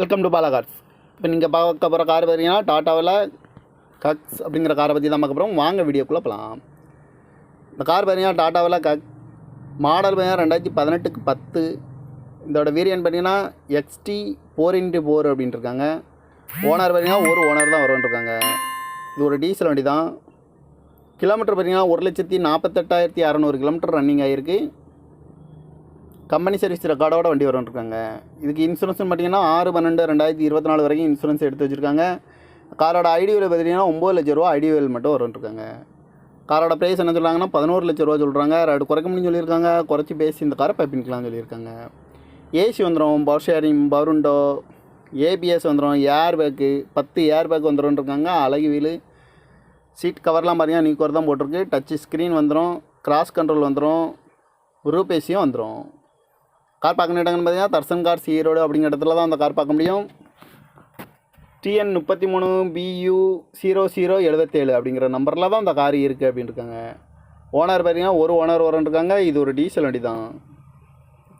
Welcome to Bala cars இப்போ நீங்கள் பார்க்க போகிற கார் பார்த்தீங்கன்னா டாட்டாவில் கக்ஸ் அப்படிங்கிற காரை பற்றி தான் பார்க்க போகிறோம் வாங்க வீடியோக்குள்ளே போகலாம் இந்த கார் பார்த்தீங்கன்னா டாட்டாவில் கக் மாடல் பார்த்தீங்கன்னா ரெண்டாயிரத்தி பதினெட்டுக்கு பத்து. இதோட வேரியன்ட் பார்த்தீங்கன்னா எக்ஸ்டி ஃபோர் இன்ட்டு ஃபோர் அப்படின்ட்டுருக்காங்க ஓனர் பார்த்தீங்கன்னா ஒரு ஓனர் தான் வரும்னு இது ஒரு டீசல் வண்டி தான். கிலோமீட்டர் பார்த்தீங்கன்னா ஒரு லட்சத்தி நாற்பத்தெட்டாயிரத்தி அறநூறு கிலோமீட்டர் ரன்னிங் ஆகிருக்கு கம்பெனி சர்வீஸ் ரெக்கார்டோட வண்டி இருக்காங்க இதுக்கு இன்சூரன்ஸ்னு பார்த்தீங்கன்னா ஆறு பன்னெண்டு ரெண்டாயிரத்தி இருபத்தி நாலு வரைக்கும் இன்சூரன்ஸ் எடுத்து வச்சுருக்காங்க. காரோட ஐடிவில் பார்த்தீங்கன்னா ஒம்பது லட்ச ரூபா ஐடிவில் மட்டும் வரும்ன்ருக்காங்க. காரோட ப்ரைஸ் என்ன சொல்கிறாங்கன்னா பதினோரு லட்ச ரூபா சொல்கிறாங்க ரெண்டு குறைக்க முடியும்னு சொல்லியிருக்காங்க. குறைச்சி பேசி இந்த காரை பைப்பின்கலாம்னு சொல்லியிருக்காங்க. ஏசி வந்துடும் பவர் ஷேரிங் பவருண்டோ ஏபிஎஸ் வந்துடும் ஏர் பேக்கு பத்து ஏர் பேக் வந்துடும்ன்ருக்காங்க அழகு வீலு சீட் கவர்லாம் பார்த்தீங்கன்னா நீக்கோர் தான் போட்டிருக்கு. டச்சு ஸ்க்ரீன் வந்துடும் கிராஸ் கண்ட்ரோல் வந்துடும் ரூபேசியும் வந்துடும் கார் பார்க்கணும் இடங்கன்னு பார்த்தீங்கன்னா தர்சன் கார் ஈரோடு அப்படிங்கிற இடத்துல தான் அந்த கார் பார்க்க முடியும். டிஎன் முப்பத்தி மூணு பியூ ஜீரோ ஜீரோ எழுபத்தேழு அப்படிங்கிற நம்பரில் தான் அந்த கார் இருக்குது அப்படின்னு இருக்காங்க ஓனர் பார்த்தீங்கன்னா ஒரு ஓனர் இருக்காங்க இது ஒரு டீசல் வண்டி தான்.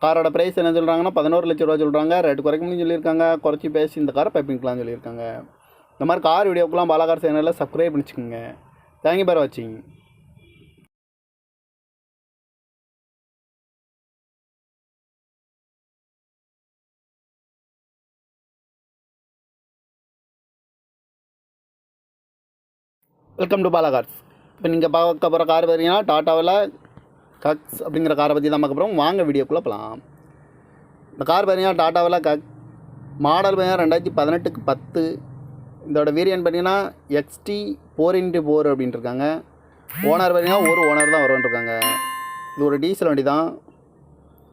காரோட ப்ரைஸ் என்ன சொல்கிறாங்கன்னா பதினோரு லட்ச ரூபா சொல்கிறாங்க ரேட்டு குறைக்க முடியும்னு சொல்லியிருக்காங்க. குறைச்சி பேசி இந்த காரை பைப்பிங்கலாம்னு சொல்லியிருக்காங்க. இந்த மாதிரி கார் வீடியோக்கெலாம் பாலாகார் சேனலில் சப்ஸ்கிரைப் பண்ணிச்சுக்கோங்க. தேங்க்யூ பார் வாட்சிங் வெல்கம் டு பாலா கார்ஸ் இப்போ நீங்கள் பார்க்க போகிற கார் பார்த்தீங்கன்னா டாட்டாவில் கக்ஸ் அப்படிங்கிற காரை பற்றி தான் பார்க்க போகிறோம் வாங்க வீடியோக்குள்ளே போகலாம் இந்த கார் பார்த்தீங்கன்னா டாட்டாவில் கக் மாடல் பார்த்தீங்கன்னா ரெண்டாயிரத்தி பதினெட்டுக்கு பத்து. இதோட வேரியன்ட் பார்த்தீங்கன்னா எக்ஸ்டி ஃபோர் இன்ட்டு ஃபோர் அப்படின்ட்டுருக்காங்க ஓனர் பார்த்தீங்கன்னா ஒரு ஓனர் தான் வரும்ன்ருக்காங்க இது ஒரு டீசல் வண்டி தான்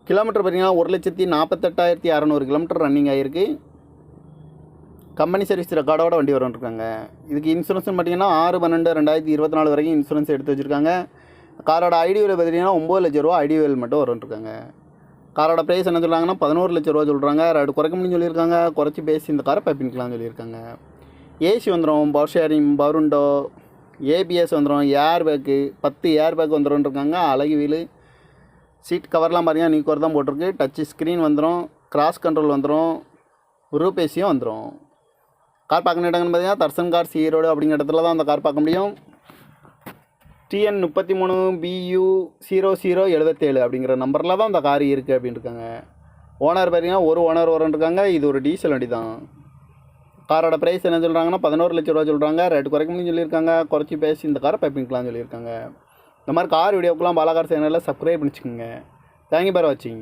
கிலோமீட்டர் பார்த்தீங்கன்னா ஒரு லட்சத்தி நாற்பத்தெட்டாயிரத்தி அறநூறு கிலோமீட்டர் ரன்னிங் ஆகிருக்கு கம்பெனி சர்வீஸ் ரெக்கார்டோட வண்டி வரும்ன்ருக்காங்க. இதுக்கு இன்சூரன்ஸ்னு பார்த்தீங்கன்னா ஆறு பன்னெண்டு ரெண்டாயிரத்தி இருபத்தி நாலு வரைக்கும் இன்சூரன்ஸ் எடுத்து வச்சுருக்காங்க. காரோட ஐடிவில் பார்த்தீங்கன்னா ஒம்பது லட்ச ரூபா ஐடிவில் மட்டும் வரும்ன்ருக்காங்க. காரோட ப்ரைஸ் என்ன சொல்கிறாங்கன்னா பதினோரு லட்ச ரூபா சொல்கிறாங்க ரெண்டு குறைக்க முடியும்னு சொல்லியிருக்காங்க. குறைச்சி பேசி இந்த காரை பைப்பிங்கலாம்னு சொல்லியிருக்காங்க. ஏசி வந்துடும் பவர் ஷேரிங் பவருண்டோ ஏபிஎஸ் வந்துடும் ஏர் பேக்கு பத்து ஏர் பேக் வந்துடும்ன்ருக்காங்க அழகு வீலு சீட் கவர்லாம் பார்த்தீங்கன்னா நீக்கோர் தான் போட்டிருக்கு. டச்சு ஸ்க்ரீன் வந்துடும் கிராஸ் கண்ட்ரோல் வந்துடும் ரூபேசியும் வந்துடும் கார் பார்க்கணும் இடங்கன்னு பார்த்தீங்கன்னா தர்சன் கார் சீரோடு அப்படிங்கிற இடத்துல தான் அந்த கார் பார்க்க முடியும். டிஎன் முப்பத்தி மூணு பியூ ஜீரோ ஜீரோ எழுபத்தேழு அப்படிங்கிற நம்பரில் தான் அந்த கார் இருக்குது அப்படின்னு இருக்காங்க ஓனர் பார்த்தீங்கன்னா ஒரு ஓனர் இருக்காங்க இது ஒரு டீசல் வண்டி தான். காரோட ப்ரைஸ் என்ன சொல்கிறாங்கன்னா பதினோரு லட்ச ரூபா சொல்கிறாங்க ரேட்டு குறைக்க முடியும்னு சொல்லியிருக்காங்க. குறைச்சி பேசி இந்த காரை பைப்பிங்கலாம்னு சொல்லியிருக்காங்க. இந்த மாதிரி கார் வீடியோக்கெலாம் பாலாகார் சேனலில் சப்ஸ்கிரைப் பண்ணிச்சுக்கோங்க. தேங்க்யூ பார் வாட்சிங்